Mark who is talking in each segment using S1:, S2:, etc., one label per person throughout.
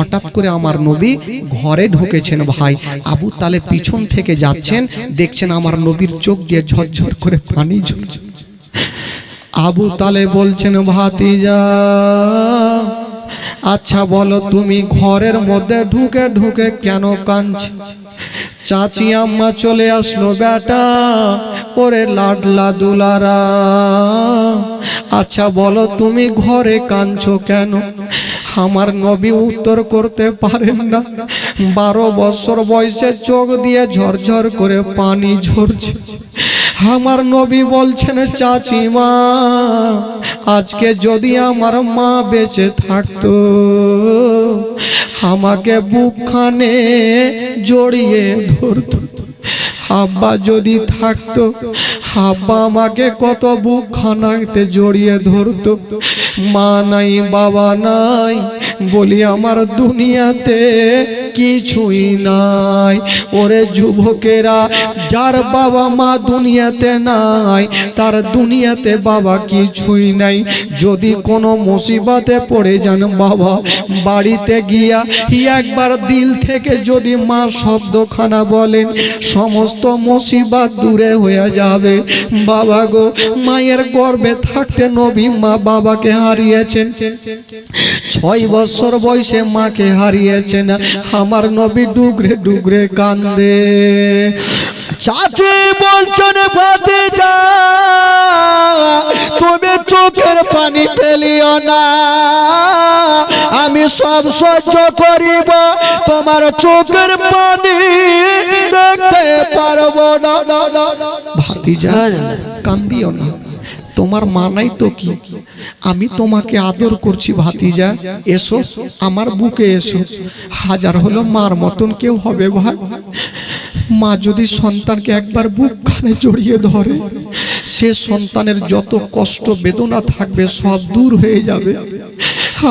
S1: হঠাৎ করে আমার নবী ঘরে ঢুকেছেন ভাই। আবু তালে পিছন থেকে যাচ্ছেন, দেখছেন আমার নবীর চোখ দিয়ে ঝরঝর করে পানি ঝরছে। আবু তালে বলছেন, ভাতিজা আচ্ছা বলো তুমি ঘরের মধ্যে ঢুকে ঢুকে কেন কাঁদছ? চাচি আম্মা চলে আসলো, বেটা, ওরে লাডলা দুলারা আচ্ছা বলো তুমি ঘরে কাঁদছো কেন? আমার নবী উত্তর করতে পারেন না। বারো বছর বয়সে চোখ দিয়ে ঝরঝর করে পানি ঝরছে। আমার নবী বলছেন, চাচিমা, আজকে যদি আমার মা বেঁচে থাকতো, আমাকে বুকখানে জড়িয়ে ধরতো। আব্বা যদি থাকতো আব্বা আমাকে কত বুক খানাতে জড়িয়ে ধরত। মা নাই বাবা নাই বলি আমার দুনিয়াতে কিছুই নাই। ওরে যুবকেরা, যার বাবা মা দুনিয়াতে নাই, তার দুনিয়াতে বাবা কিছুই নাই। যদি কোনো মুসিবতে পড়ে যান বাবা, বাড়িতে গিয়া একবার দিল থেকে যদি মা শব্দখানা বলেন, সমস্ত মুসিবত দূরে হয়ে যাবে। বাবা গো, মায়ের গর্বে থাকতে নবী মা বাবাকে হারিয়েছেন। ছয় বছর বয়সে মাকে হারিয়েছেন। আমার নবী ডুগরে ডুগরে কান্দে। চাচি বলছেন ভাতে যা তুমি চোখের পানি ফেলিও না। আমি সব সহ্য করিব তোমার চোখের পানি দেখতে পারব না। ভাতিজা কান্দিও না। তোমার মানাই তো কি? আমি তোমাকে আদর করছি ভাতিজা, এসো, আমার বুকে এসো। হাজার হলো মার মতন কেউ হবে ভাই। মা যদি সন্তানকে একবার বুকখানে জড়িয়ে ধরে, সে সন্তানের যত কষ্ট বেদনা থাকবে সব দূর হয়ে যাবে।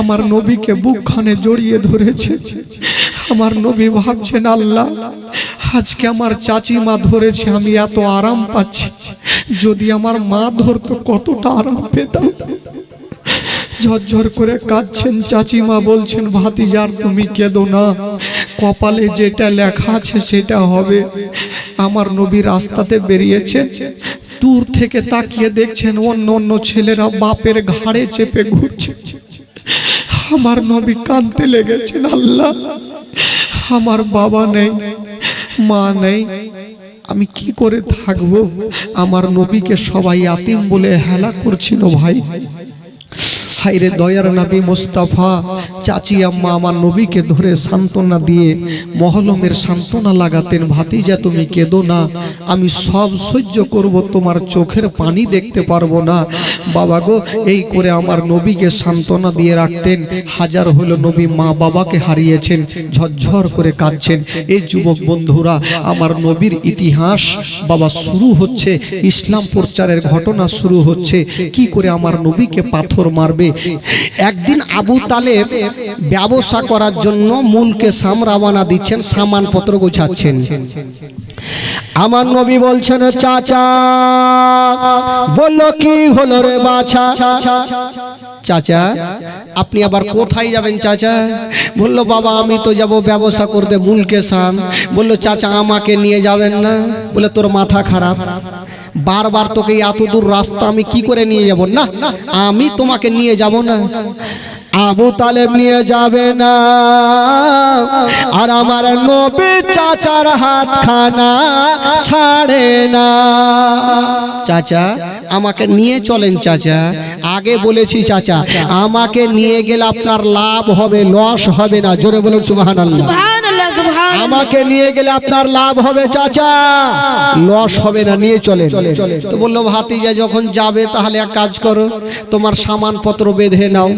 S1: আমার নবীকে বুকখানে জড়িয়ে ধরেছে। আমার নবী ভাবছেন, আল্লাহ, আজকে আমার চাচি মা ধরেছে, আমি এত আরাম পাচ্ছি। যদি আমার মা ধরতো কতটা আরাম পেতাম। ঝরঝর করে কাঁদছেন চাচিমা, বলছেন, ভাতিজার, তুমি কেঁদো না। কপালে যেটা লেখা আছে সেটা হবে। আমার নবী রাস্তাতে বেরিয়েছেন। দূর থেকে তাকিয়ে দেখছেন অন্য অন্য ছেলেরা বাপের ঘাড়ে চেপে ঘুরছে। আমার নবী কাঁদতে লেগেছেন, আল্লাহ। আমার বাবা নেই, মা নেই আমি কি করে থাকব? আমার নবীকে সবাই আতিম বলে হেলা করছিল ভাই। হাইরে দয়ার নবী মোস্তাফা, চাচি আম্মা আমার নবীকে ধরে সান্ত্বনা দিয়ে মহলমের সান্ত্বনা লাগাতেন, ভাতিজা, তুমি কেঁদো না, আমি সব সহ্য করব, তোমার চোখের পানি দেখতে পারব না। বাবা গো, এই করে আমার নবীকে সান্ত্বনা দিয়ে রাখতেন, হাজার হলো নবী মা বাবাকে হারিয়েছেন, ঝরঝর করে কাঁদছেন। এই যুবক বন্ধুরা, আমার নবীর ইতিহাস বাবা শুরু হচ্ছে, ইসলাম প্রচারের ঘটনা শুরু হচ্ছে, কি করে আমার নবীকে পাথর মারবে? একদিন আবু তালেব ব্যবসা করার জন্য মূলকে সাম রাবানা দিচ্ছেন সামান পত্র গোছাচ্ছেন। আমার নবী বলছেন, চাচা, বলল কি হলো রে বাছা? চাচা, আপনি আবার কোথায় যাবেন চাচা? বলল, বাবা, আমি তো যাব ব্যবসা করতে মূলকে সাম। বলল, চাচা, আমাকে নিয়ে যাবেন না? বলে তোর মাথা খারাপ। বারবার তোকে এত দূর রাস্তা আমি কি করে নিয়ে যাব? না, আমি তোমাকে নিয়ে যাব না। আবু তালেব নিয়ে যাবে না। আর আমার নবী চাচার হাত খানা ছাড়ে না। চাচা, আমাকে নিয়ে চলেন চাচা। আগে বলেছি চাচা, আমাকে নিয়ে গেলে আপনার লাভ হবে, লস হবে না। জোরে বলুন সুবহানাল্লাহ। আমাকে নিয়ে গেলে আপনার লাভ হবে, চাচা। লস হবে না, নিয়ে চলে তো বলল, ভাতিজা, যখন যাবে, তাহলে এক কাজ করো, তোমার সামানপত্র বেঁধে নাও।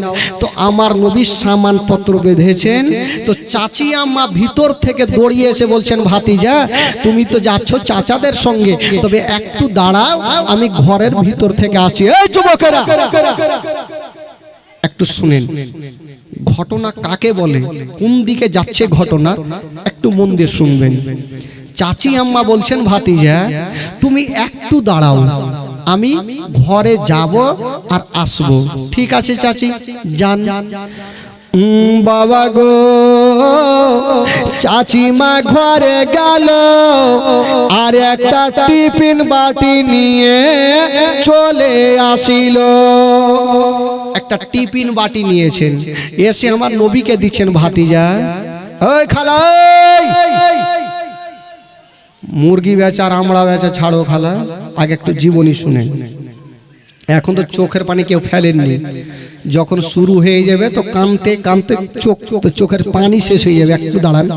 S1: তো আমার নবীর সামানপত্র বেঁধেছেন। তো চাচি আম্মা ভিতর থেকে দৌড়িয়ে এসে বলছেন, ভাতিজা, তুমি তো যাচ্ছ চাচাদের সঙ্গে, তবে একটু দাঁড়াও, আমি ঘরের ভিতর থেকে আসি এই যুবকেরা! একটু শুনেন। ঘটনা কাকে বলে? কোন দিকে যাচ্ছে ঘটনা? একটু মন দিয়ে শুনবেন। চাচি আম্মা বলছেন, ভাতিজা, তুমি একটু দাঁড়াও। আমি ঘরে যাব আর আসব। ঠিক আছে, চাচি? যান। বাবা গো চাচিমা ঘরে গেল, আর একটা টিফিন বাটি নিয়ে চলে আসিল। একটা টিফিন বাটি নিয়েছেন, এসে আমার নবীকে দিচ্ছেন ভাতিজা। ওই খালা! মুরগি বেচা, আর আমড়া বেচা, ছাড়ো খালা, আগে একটু জীবনী শুনে এখন তো চোখের পানি কেউ ফেলেননি। যখন শুরু হয়ে যাবে তো কানতে কানতে চোখ, তো চোখের পানি শেষ হয়ে যাবে। একটু দাঁড়ান।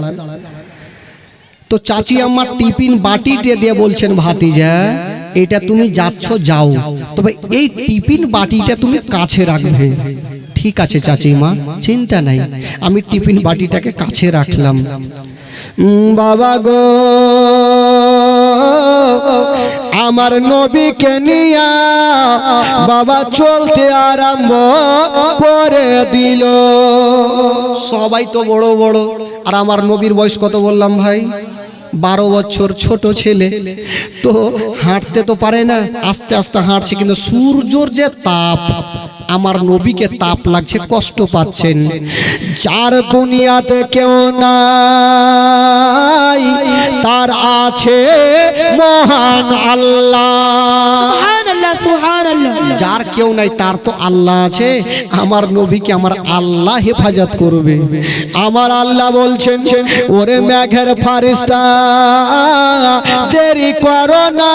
S1: তো চাচি আমার টিফিন বাটিতে দিয়ে বলছেন, ভাতিজা, এটা তুমি যাচ্ছ, যাও। তবে এই টিফিন বাটিটা তুমি কাছে রাখবে। ঠিক আছে চাচিমা চিন্তা নাই। আমি টিফিন বাটিটাকে কাছে রাখলাম। বাবা গো। আমার নবীকে নিয়া বাবা চলতে আরম্ভ করে দিল। সবাই তো বড় বড়। আর আমার নবীর বয়স কত বললাম ভাই? বারো বছর ছোট ছেলে। তো হাঁটতে তো পারে না, আস্তে আস্তে হাঁটছে, কিন্তু সূর্যর যে তাপ আমার নবীকে তাপ লাগছে কষ্ট পাচ্ছেন। যার দুনিয়াতে কেউ নাই তার আছে মহান আল্লাহ। যার কেউ নাই, তার তো আল্লাহ আছে। আমার নবীকে আমার আল্লাহ হেফাজত করবে। আমার আল্লাহ বলছেন, ওরে মেঘের ফারিস্তা, দেরি করো না,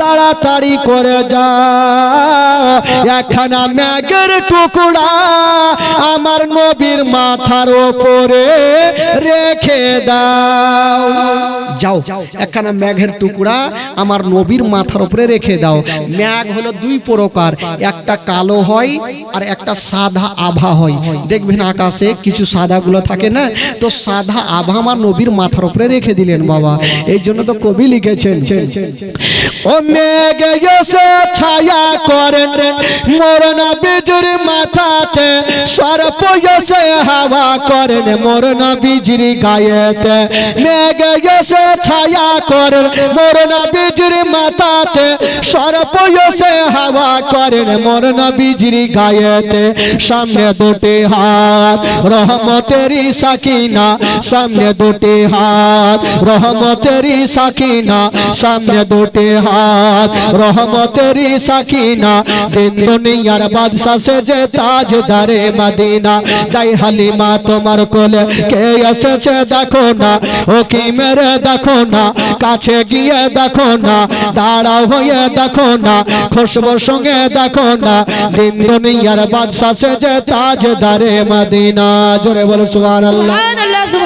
S1: তাড়াতাড়ি করে যা একখানা মেঘের টুকরা আমার নবীর মাথার ওপরে রেখে দাও। যাও, একখানা মেঘের টুকরা আমার নবীর মাথার উপরে রেখে দাও। মেঘ হলো দুই প্রকার। একটা কালো হয় আর একটা সাদা আভা হয়। দেখবেন আকাশে কিছু সাদাগুলো থাকে না? তো সাদা আভা আমার নবীর মাথার উপরে রেখে দিলেন বাবা। এই জন্য তো কবি লিখেছেন, ও মেঘ এসে ছায়া করেন মরনা বিজুর মাথাতে সর্প এসে হাওয়া করেন মরনা বিজরি গায়েতে মেঘ এসে ছায়া করেন মরনা বিজুর মাথাতে সর্প এসে হাওয়া করেন মরনা বিজরি গায়েতে। সামনে দুটি হাত রহমতেরি সাকিনা, সামনে দুটি হাত রহমতেরি সাকিনা, সামনে দুটি হাত রহমতেরি সাকিনা। দিন দুনিয়ার বাদশা সে যে তাজদারে মদিনা। তাই হালিমা তোমার কোলে কে এসেছে দেখো না, ও কি মেরে দেখো না, কাছে গিয়ে দেখো না দাঁড়া হয়ে দেখো না খুশবুর সঙ্গে দেখো না, দিন দুনিয়ার বাদশা সে যে তাজদারে মদিনা। জোরে বলো সুবহানাল্লাহ।
S2: সুবহান আল্লাহ সুবহান আল্লাহ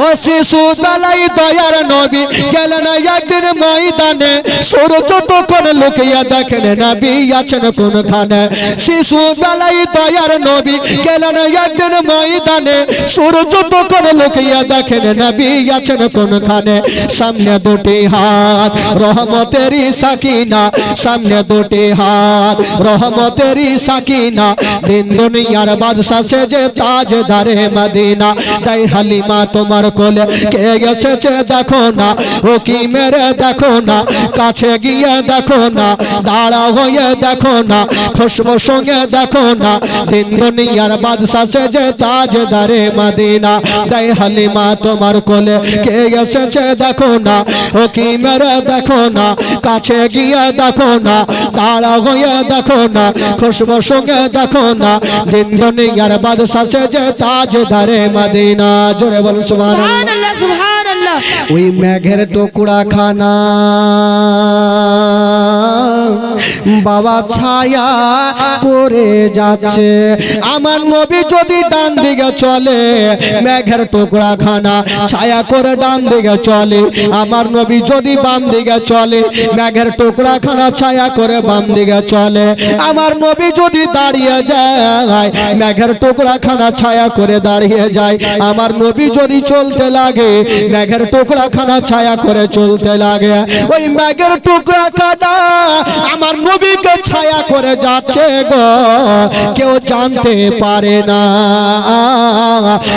S1: ও শিশু বেলাই দয়ার নবী গেলেন একদিন ময়দানে সূর্য তখন লুকিয়ে দেখেন নবী আছেন কোনখানে শিশু বেলাই দয়ার নবী গেলেন একদিন ময়দানে সূর্য তখন লুকিয়ে দেখেন নবী আছেন কোনখানে সামনে দুটি হাত রহমতেরই সাকিনা সামনে দুটি হাত রহমতেরই সাকিনা দিন দুনিয়ার বাদশা সে যে তাজদারে মদিনা তাই হালিমা তোমার কোলে কে এসেছে দেখো না ও কি মেরে দেখো না, কাছে গিয়ে দেখো না, দাঁড়া হয়ে দেখো না, খুশবু সঙ্গে দেখো না, দিন দুনিয়ার বাদশা সে যে তাজদারে মদিনা, তাই হালিমা তোমার কোলে কে এসেছে দেখো না ও কি মেরে দেখো না, কাছে গিয়ে দেখো না দাঁড়া হইয়া দেখো না খুশবু সঙ্গে দেখো না। দিন দুনিয়ার বাদশা সে তাজ তাজদারে মদিনা। জোরে বল সুবহানাল্লাহ।
S2: সুবহানাল্লাহ
S1: ওই মেঘের টুকরা খানা বাবা ছায়া করে যাচ্ছে। আমার নবী যদি ডান দিকে চলে, মেঘের টুকরা খানা ছায়া করে ডান দিকে চলে। আমার নবী যদি বাম দিকে চলে, মেঘের টুকরা খানা ছায়া করে বাম দিকে চলে। আমার নবী যদি দাঁড়িয়ে যায়, মেঘের টুকরা খানা ছায়া করে দাঁড়িয়ে যায়। আমার নবী যদি চলতে লাগে, মেঘের টুকরা খানা ছায়া করে চলতে লাগে। ওই মেঘের টুকরা খানা আমার নবীকে ছায়া করে যাচ্ছে গো। কেউ জানতে পারে না।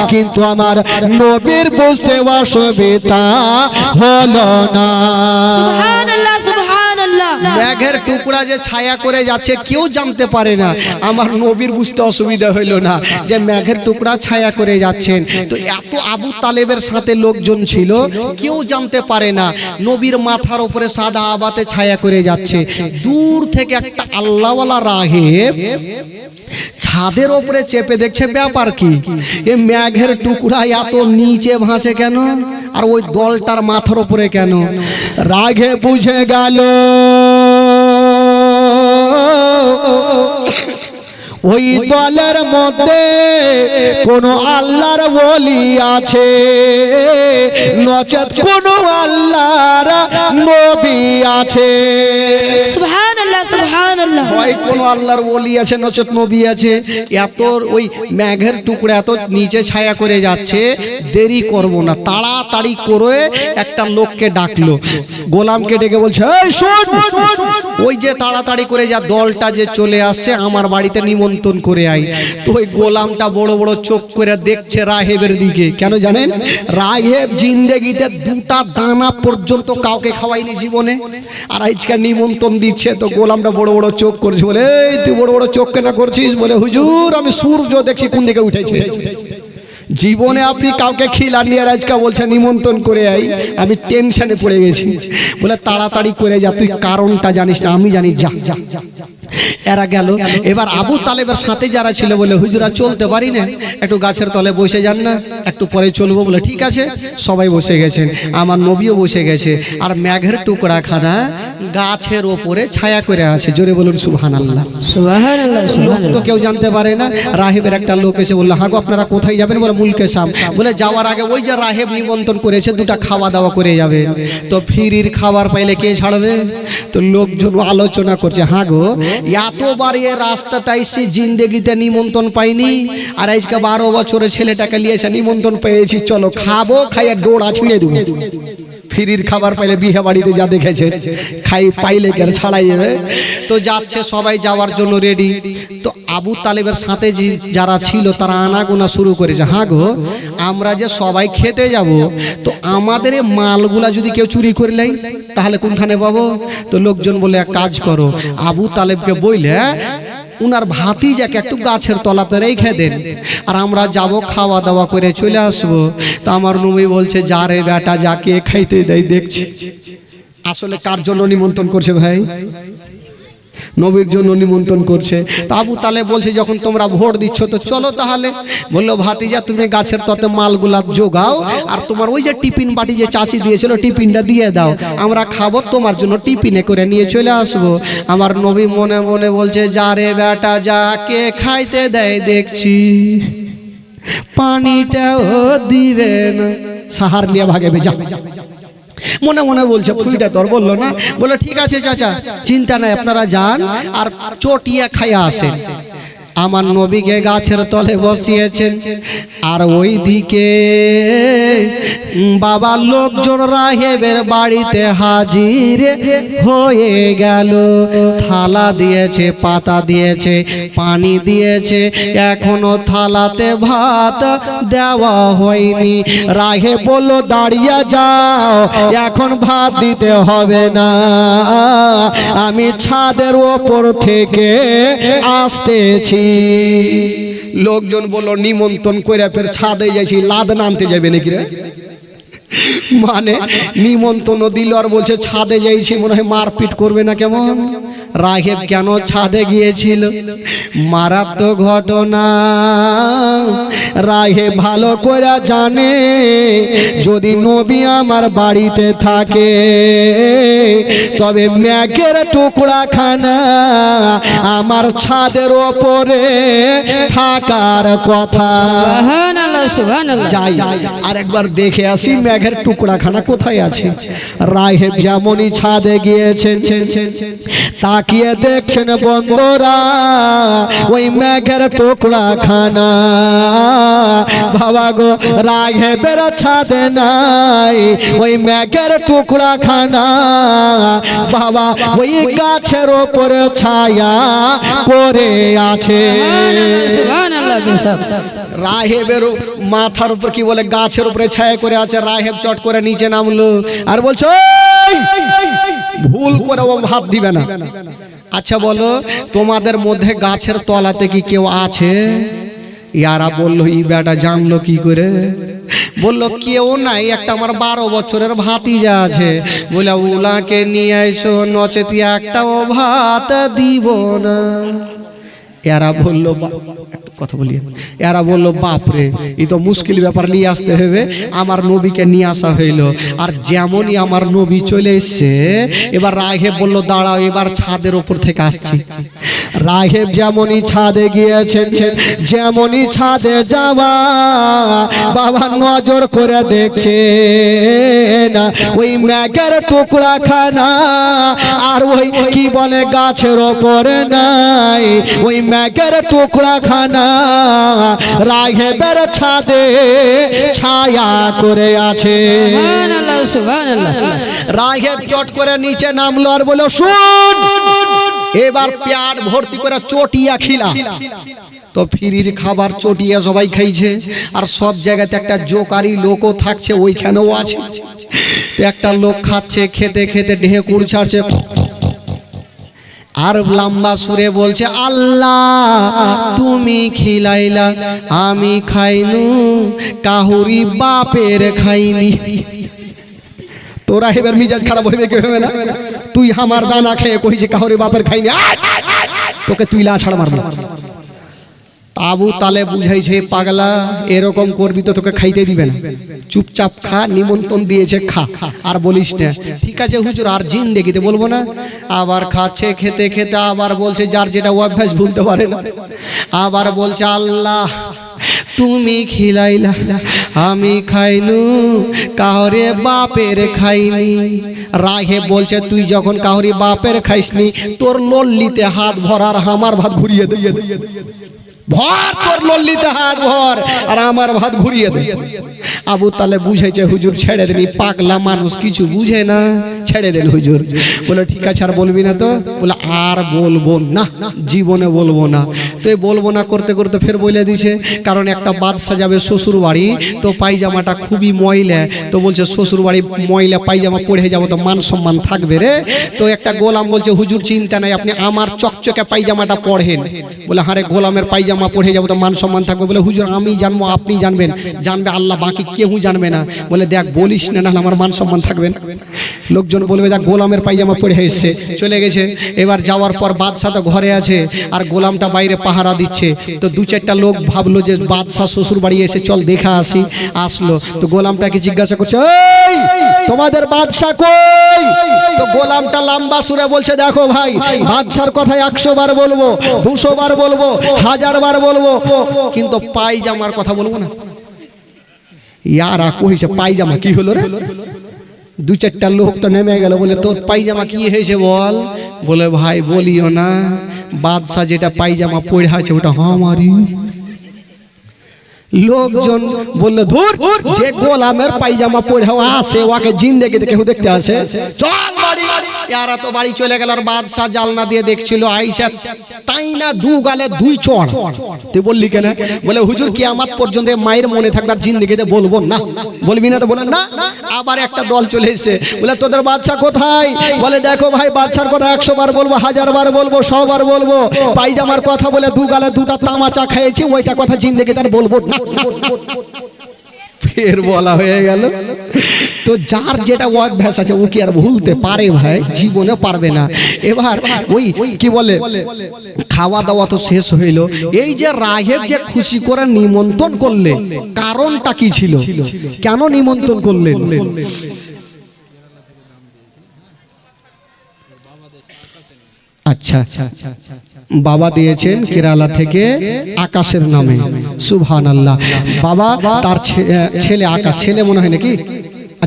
S1: কিন্তু আমার নবীর বুঝতে অসুবিধা হলো না। মেঘের টুকরা যে ছায়া করে যাচ্ছে, কেউ জানতে পারে না। আমার নবীর বুঝতে অসুবিধা হইল না যে মেঘের টুকরা ছায়া করে যাচ্ছেন। তো এত আবু তালেবের সাথে লোকজন ছিল, কেউ জানতে পারে না। নবীর মাথার উপরে সাদা আবাতে ছায়া করে যাচ্ছে। দূর থেকে একটা আল্লাহওয়ালা রাহেব ছাদের ওপরে চেপে দেখছে, ব্যাপার কি? এ মেঘের টুকরা এত নিচে ভাসে কেন? আর ওই দলটার মাথার ওপরে কেন? রাগে বুঝে গেল। ওই দলের মধ্যে কোন আল্লাহর বলি আছে। নচেত কোন আল্লাহর নবী আছে।
S2: সুবহান
S1: তাড়াতাড়ি করে একটা লোককে ডাকলো। গোলামকে ডেকে বলছে ওই যে তাড়াতাড়ি করে যা দলটা যে চলে আসছে, আমার বাড়িতে নিমন্ত্রণ করে আই তো ওই গোলামটা বড় বড় চোখ করে দেখছে রাহেবের দিকে। কেন জানেন? রাহেব জিন্দেগিতে দুটা দানা পর্যন্ত কাউকে খাওয়াইনি জীবনে। আর আজকে নিমন্ত্রণ দিচ্ছে, তো গোলামটা বড় বড় চোখ করছি বলে, এই, তুই বড় বড় চোখ কেনা করছিস? বলে, হুজুর, আমি সূর্য দেখছি, কোন দিকে উঠেছে? জীবনে আপনি কাউকে খিলাননি আর আজকে বলছে নিমন্ত্রণ করে আই আমি টেনশনে পড়ে গেছি। বলে, তাড়াতাড়ি করে যা, তুই কারণটা জানিস না, আমি জানি যা যা। এরা গেল। এবার আবু তালেবের সাথে যারা ছিল বলে হুজুরা চলতে পারি না একটু গাছের তলে বসে যান না একটু পরে চলবো বলে ঠিক আছে? সবাই বসে গেছেন। আমার নবীও বসে গেছে। আর মেঘের টুকরা খানা গাছের ওপরে ছায়া করে আছে। জোরে বলুন সুবহান আল্লাহ লোক তো কেউ জানতে পারে না রাহেবের একটা লোক এসে বলল হাগো আপনারা কোথায় যাবেন? বলে মুলকে সাম। বলে যাওয়ার আগে ওই যে রাহেব নিমন্ত্রণ করেছে দুটা খাওয়া দাওয়া করে যাবে। তো ফিরির খাবার পাইলে কে ছাড়বে? তো লোকজন আলোচনা করছে হাগো এতবার এ রাস্তাতে আইসি জিন্দেগিতে নিমন্ত্রণ পাইনি। আর আজকে বারো বছরে ছেলেটাকে নিয়েছে নিমন্ত্রণ পেয়েছি। চলো খাব, খাইয়ে ডোড়া ছিঁড়ে দেবো। ফিরির খাবার পাইলে বিয়ে বাড়িতে যা দেখেছে, খাই, পাইলে কেন ছাড়াই যাবে তো যাচ্ছে সবাই যাওয়ার জন্য রেডি তো আবু তালেবের সাথে যারা ছিল, তারা আনাগোনা শুরু করেছে। হ্যাঁ গো, আমরা যে সবাই খেতে যাব, তো আমাদের মালগুলা যদি কেউ চুরি করে লাই তাহলে কোনখানে পাবো? তো লোকজন বলে, এক কাজ করো। আবু তালেবকে বইলে, উনার ভাতি যাকে একটু গাছের তলাতে রেখে দেন, আর আমরা যাব খাওয়া দাওয়া করে চলে আসব। তো আমার নবী বলছে, যা রে বেটা, যাকে খাইতে দেয়, দেখছি। আসলে কার জন্য নিমন্ত্রণ করছে ভাই? নবীর জন্য নিমন্ত্রণ করছে। তা আবু তালে বলছে, যখন তোমরা ভোট দিচ্ছ, তো চলো তাহলে। বলল, ভাতিজা, তুমি গাছের ততে মালগুলা জোগাও, আর তোমার ওই যে টিফিন বাটি যে চাচি দিয়েছিল, টিফিনটা দিয়ে দাও। আমরা খাব, তোমার জন্য টিফিনে করে নিয়ে চলে আসব। আমার নবী মনে মনে বলছে, যা রে বেটা, যা কে খাইতে দেয় দেখছি। পানিটাও দিবে না। সাহার নিয়ে ভাগে যা মনে মনে বলছে ফুলটা তোর বলল না? বলে ঠিক আছে চাচা। চিন্তা নাই আপনারা যান আর চটিয়া খাইয়া আসেন। আমার নবীকে গাছের তলে বসিয়েছেন। আর ওই দিকে বাবা লোকজন রাহেবের বাড়িতে হাজির হয়ে গেল। থালা দিয়েছে, পাতা দিয়েছে, পানি দিয়েছে। এখনও থালাতে ভাত দেওয়া হয়নি। রাহে বলল, দাঁড়িয়ে যাও, এখন ভাত দিতে হবে না। আমি ছাদের ওপর থেকে আসতেছি। লোকজন বলল নিমন্ত্রণ করে ফের ছাদে যাইছি লাদ নামতে যাবে নাকি রে? মানে নিমন্ত্রণ দিল আর বলছে ছাদে যাইছি মনে হয় মারপিট করবে না কেমন? রাহেব কেন ছাদে গিয়েছিল? মারাত্মক ঘটনা। রাহে ভালো করে জানে যদি নবী আমার বাড়িতে থাকে তবে ম্যাকের টুকরা খানা আমার ছাদের ওপরে থাকার কথা। যাই আর একবার দেখে আসি মেঘের টুকরা খানা কোথায় আছে? রাহেব যেমনই ছাদে গিয়েছেন তাকিয়ে দেখছেন বন্ধুরা ওই মেঘের টুকরা খানা। বাবা গো রাঘেবের ছাদে নাই ওই মেঘের টুকরা খানা। বাবা ওই গাছের ওপরে ছায়া করে আছে। রাহেবের মাথার উপর কি বলে গাছের উপরে ছায়া করে আছে রাহেব চট করে নিচে নামলো আর বলছো ভুল করে ও ভাব দিবে না। আচ্ছা বলো, তোমাদের মধ্যে গাছের তলাতে কি কেউ আছে? ইয়ারা বলল ই বেটা জানলো কি করে? বলল, কেউ নাই, একটা আমার বারো বছরের ভাতিজা আছে। বলে, উলাকে নিয়ে এসো, নচেত একটাও ভাত দিব না। এরা বলল একটু কথা বলি। এরা বলল বাপরে এই তো মুশকিল ব্যাপার নিয়ে আসতে হবে। আমার নবীকে নিয়ে আসা হইল। আর যেমনই আমার নবী চলে এসছে, এবার রাহেব বলল, দাঁড়াও, এবার ছাদের ওপর থেকে আসছি। রাহেব যেমনই ছাদে গিয়েছেন, যেমনই ছাদে যাওয়া বাবা নজর করে দেখছে না। ওই ম্যাগের টুকরা খানা আর ওই কি বলে গাছের ওপরে নাই। ওই ম্যাগের টুকরা খানা রাঘেবের ছাদে ছায়া করে আছে। রাঘেব চট করে নিচে নামলো আর বলে শুন! এবার পেট ভর্তি করে চটিয়া খিলা। তো ফিরির খাবার চটিয়া সবাই খাইছে, আর সব জায়গাতে একটা জোকারি লোকও থাকছে, ওইখানেও আছে। তো একটা লোক খাচ্ছে, খেতে খেতে ঢেকুর ছাড়ছে। আর লম্বা সুরে বলছে, আল্লাহ, তুমি খিলাইলা, আমি খাইনু, কাহুরি বাপের খাইনি। তোরা এবার মিজাজ খারাপ হইবে কি হবে না? তুই আমার দানা খেয়ে যে কাহরে বাপের খাইনি! তোকে তুই লা ছাড় মারবো। আবু তালে বুঝাইছে, পাগলা, এরকম করবি তো তোকে খাইতে দিবে না। চুপচাপ খা, নিমন্ত্রণ দিয়েছে, খা। আর বলিস না, ঠিক আছে হুজুর, আর জিন দেখিতে বলব না। আবার খাচ্ছে, খেতে খেতে আবার বলছে, যার যেটা অভ্যাস ভুলতে পারে না। আবার বলছে, আল্লাহ তুমি খিলাইলা, আমি খাইনু। কাহরে বাপের খাইনি। রাহে বলছে, তুই যখন কাহরি বাপের খাইসনি, তোর লল্লিতে হাত ভরার আমার ভাত ঘুরিয়ে দিয়ে ভর, তোর লল্লিতে হাত ভর আর আমার ভাত ঘুরিয়ে দে। আবু তালে বুঝেছে হুজুর, ছেড়ে দেনি পাগলা মানুষ কিছু বুঝে না। ছেড়ে দেন, হুজুর। বলে, ঠিক আছে, আর বলবি না তো? বলে, আর বলব না, জীবনে বলব না। তো বলব না করতে করতে ফের বলে দিছে, কারণ একটা বাদশা যাবে শ্বশুর বাড়ি তো পায়জামাটা খুবই ময়লা। তো বলছে শ্বশুর বাড়ি ময়লা, পায়জামা পরে যাব তো মান সম্মান থাকবে রে? তো একটা গোলাম বলছে, হুজুর, চিন্তা নাই, আপনি আমার চকচকে পায়জামাটা পড়েন বলে হারে গোলামের পায়জামা পড়ে যাব তো মান সম্মান থাকবে? বলে, হুজুর, আমি জানব, আপনি জানবেন। জানবে, আল্লাহ বাকি কেউ জানবে না। বলে, দেখ, বলিস না, নাহলে আমার মান সম্মান থাকবে না। লোকজন বলবে, দেখ, গোলামের পায়জামা পরে এসছে, চলে গেছে। এবার যাওয়ার পর বাদশাহ তো ঘরে আছে, আর গোলামটা বাইরে পাহারা দিচ্ছে। তো দু চারটা লোক ভাবলো যে, বাদশাহ শ্বশুর বাড়ি এসে, চল দেখা আসি। আসলো। তো গোলামটাকে জিজ্ঞাসা করছে তোমাদের বাদশাহ কই? তো গোলামটা লম্বা সুরে বলছে, দেখো ভাই, বাদশার কথা একশো বার বলব, দুশো বার বলব, হাজার বার বলব, কিন্তু পায়জামার কথা বলব না। ইয়ারা কইছে পায়জামা কি হলো রে দু চারটা লোক তো নেমে গেল বলে তোর পায়জামা কি হয়েছে বল বলে ভাই বলিও না বাদশাহ যেটা পায়জামা পড়ে আছে ওটা আমারই লোকজন বলল ধুর যে গোলামের পায়জামা পড়ে আসে ওকে জিন্দেগি কেউ দেখতে আসে চল ইয়ারা তো বাড়ি চলে গেল আর বাদশাহ জালনা দিয়ে দেখছিল আইসা তাই না দু গালে দুই চড় তুই বললি কেন? বলে, হুজুর কি আমার পর্যন্ত মায়ের মনে থাকবে আর জিন্দেগিতে বলব না। বলবি না তো বলেন না আবার একটা দল চলে এসেছে। বলে, তোদের বাদশা কোথায়? বলে, দেখো ভাই, বাদশার কথা একশো বার বলব, হাজার বার বলব, সব বার বলব। পাইজামার কথা বলে দু গালে দুটা তামাচা খেয়েছি, ওইটা কথা জিন্দেগিতে আর বলব না। ফের বলা হয়ে গেল। তো যার যেটা অভ্যাস আছে, ও কি আর ভুলতে পারে ভাই? জীবনে পারবে না। এবার ওই কি বলে, খাওয়া দাওয়া তো শেষ হইল। এই যে রাহেব যে খুশি করে নিমন্ত্রণ করলে, কারণটা কি ছিল? কেন নিমন্ত্রণ করলেন? আচ্ছা। বাবা দিয়েছেন কেরালা থেকে আকাশের নামে। সুবহান আল্লাহ বাবা, তার ছেলে আকাশ, ছেলে মনে হয় নাকি?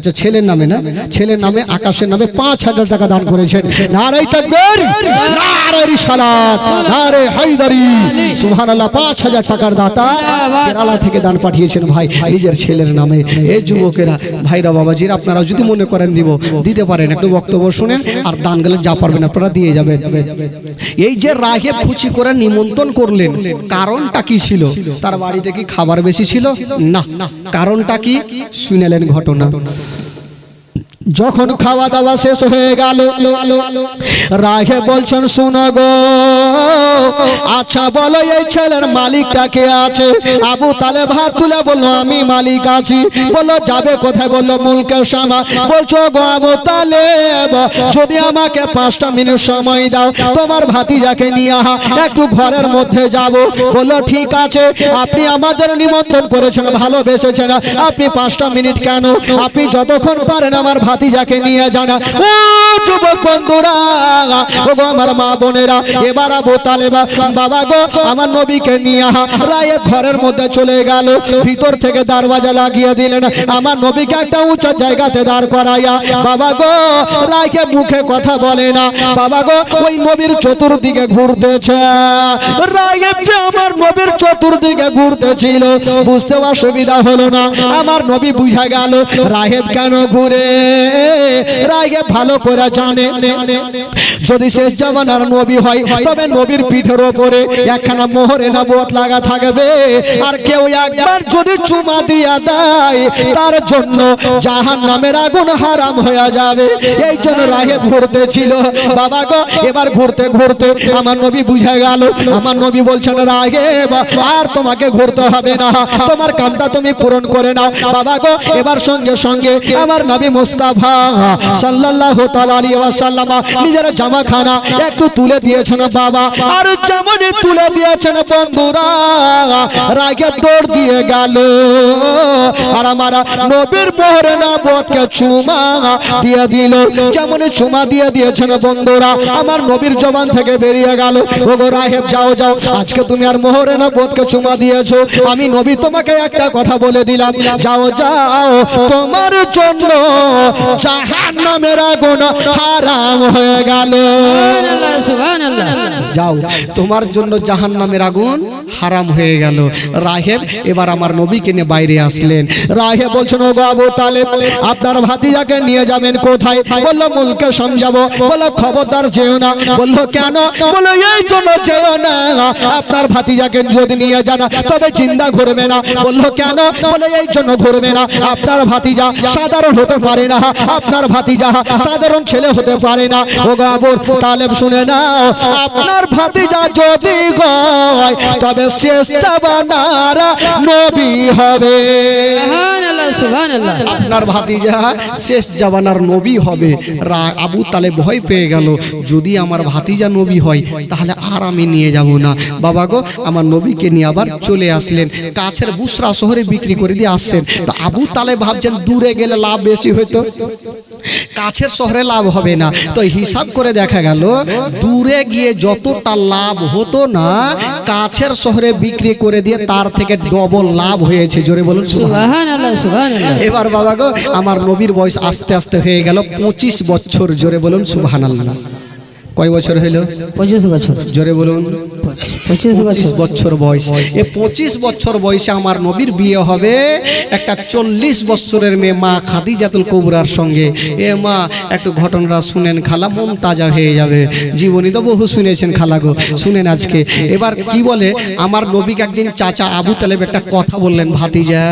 S1: আচ্ছা ছেলের নামে না? ছেলের নামে, আকাশের নামে পাঁচ হাজার টাকা দান করেছেন। নারাই আল্লাহ পাঁচ হাজার টাকার দাতা থেকে দান পাঠিয়েছেন ভাই ছেলের নামে। যুবকেরা যদি মনে করেন দিতে পারেন। একটু বক্তব্য শুনেন, আর দান যা পারবেন আপনারা দিয়ে যাবেন। এই যে করে নিমন্ত্রণ করলেন, কারণটা কি ছিল? তার বাড়িতে কি খাবার বেশি ছিল? না। কারণটা কি? শুনেলেন ঘটনা। যখন খাওয়া দাওয়া শেষ হয়ে গেল, রাগে বলছেন, শুনো গো আচ্ছা বলো, এই ছেলের মালিকটা কে আছে? আবু তালে ভাত তুলে বলল, আমি মালিক আছি। বলল, যাবে কোথায়? বলল মুলকে সামা। বলছো গো আবু তালে যদি আমাকে পাঁচটা মিনিট সময় দাও, তোমার ভাতিজাকে নিয়ে আহা, একটু ঘরের মধ্যে যাব। বলল, ঠিক আছে, আপনি আমাদের নিমন্ত্রণ করেছেন, ভালোবেসেছেন। আপনি পাঁচটা মিনিট কেন? আপনি যতক্ষণ পারেন আমার ভাতিজাকে নিয়ে জানা ও যুবক বন্ধুরা ও গো আমার মা বোনেরা, এবার আবু তালেবা, বাবা গো, আমার নবীকে নিয়ে আহা। রায়ের ঘরের মধ্যে চলে গেল, ভিতর থেকে দরওয়াজা লাগিয়ে দিলেন। আমার নবীকে একটা উঁচু জায়গাতে দাঁড় করাইয়া, বাবা গো, রায়কে মুখে কথা বলে না। বাবা গো, ওই নবীর চতুর্দিকে ঘুরতেছে। রায় আমার নবীর চতুর্দিকে ঘুরতেছিল। বুঝতে অসুবিধা হলো না। আমার নবী বুঝা গেল, রাহেব কেন ঘুরে? রায়কে ভালো করে জানে। যদি শেষ জামানার নবী হয়, তবে নবীর পিঠের ওপরে একখানা মোহরে না বোত লাগা থাকবে। আর কেউ একবার যদি চুমা দিয়া দেয়, তার জন্য জাহান নামের আগুন হারাম হয়ে যাবে। এই জন্য রাহে ঘুরতে ছিল। বাবা গো, এবার ঘুরতে ঘুরতে আমার নবী বুঝে গেল। আমার নবী বলছেন, রাগে আর তোমাকে ঘুরতে হবে না। তোমার কামটা তুমি পূরণ করে নাও। বাবা গো, এবার সঙ্গে সঙ্গে আমার নবী জামাখানা একটু তুলে বাবা। আর দিয়ে আমার নবীর না যেমনই চুমা দিয়ে দিয়েছেন বন্ধুরা, আমার নবীর জবান থেকে বেরিয়ে গেল। ওগো রাহেব, যাও যাও, আজকে তুমি আর মোহরে না বোধকে চুমা দিয়েছ। আমি নবী তোমাকে একটা কথা বলে দিলাম। যাও যাও, তোমার জন্য জাহান নামের আগুন হারাম হয়ে গেল। যাও তোমার জন্য জাহান নামের আগুন হারাম হয়ে গেল। রাহেব এবার আমার নবীকে নিয়ে বাইরে আসলেন। রাহেব বলছেন ও আবু তালেব আপনার ভাতিজাকে নিয়ে যাবেন কোথায়? বলল মুলকে সমঝাবো। বলল খবরদার যেও না। বলল কেন? বলল এই জন্য যেও না। আপনার ভাতিজাকে যদি নিয়ে যান তবে চিন্তা ঘুরবে না। বলল কেন? বলে এই জন্য ঘুরবে না। আপনার ভাতিজা সাধারণ হতে পারে না। আপনার ভাতিজা সাধারণ ছেলে হতে পারে না। ও গো আবু তালেব শুনে নাও। আপনার ভাতিজা যদি গয় তবে শেষ জামানার নবী হবে। আপনার ভাতিজা শেষ জামানার নবী হবে। আবু তালে ভয় পেয়ে গেল। যদি আমার ভাতিজা নবী হয় তাহলে আর আমি নিয়ে যাব না। বাবা গো আমার নবীকে নিয়ে আবার চলে আসলেন। কাছের বুসরা শহরে বিক্রি করে দিয়ে আসছেন। তো আবু তালে ভাবছেন দূরে গেলে লাভ বেশি হতো কাছের শহরে লাভ হবে না। তো হিসাব করে দেখা গেল দূরে গিয়ে যতটা লাভ হতো না কাছের শহরে বিক্রি করে দিয়ে তার থেকে ডবল লাভ হয়েছে। জোরে বলুন এবার বাবা গো আমার নবীর বয়স আস্তে আস্তে হয়ে গেল পঁচিশ বছর। জোরে বলুন সুবাহ আল্লাহ কয় বছর হইল?
S2: পঁচিশ বছর।
S1: জোরে বলুন।
S2: পঁচিশ
S1: পঁচিশ
S2: বছর
S1: বছর বয়স। এ পঁচিশ বছর বয়সে আমার নবীর বিয়ে হবে একটা চল্লিশ বছরের মেয়ে মা খাদি খাদিজাতুল কবরার সঙ্গে। এ মা একটু ঘটনাটা শুনেন খালা মন তাজা হয়ে যাবে। জীবনী তো বহু শুনেছেন খালা গো। শুনেন আজকে। এবার কি বলে আমার নবীকে একদিন চাচা আবু তালেব একটা কথা বললেন ভাতিজা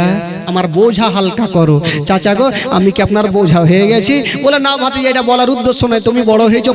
S1: আমার বোঝা হালকা করো। চাচা গো আমি কি আপনার বোঝা হয়ে গেছি? বলে না ভাতিজা এটা বলার উদ্দেশ্য নয়। তুমি বড় হয়েছো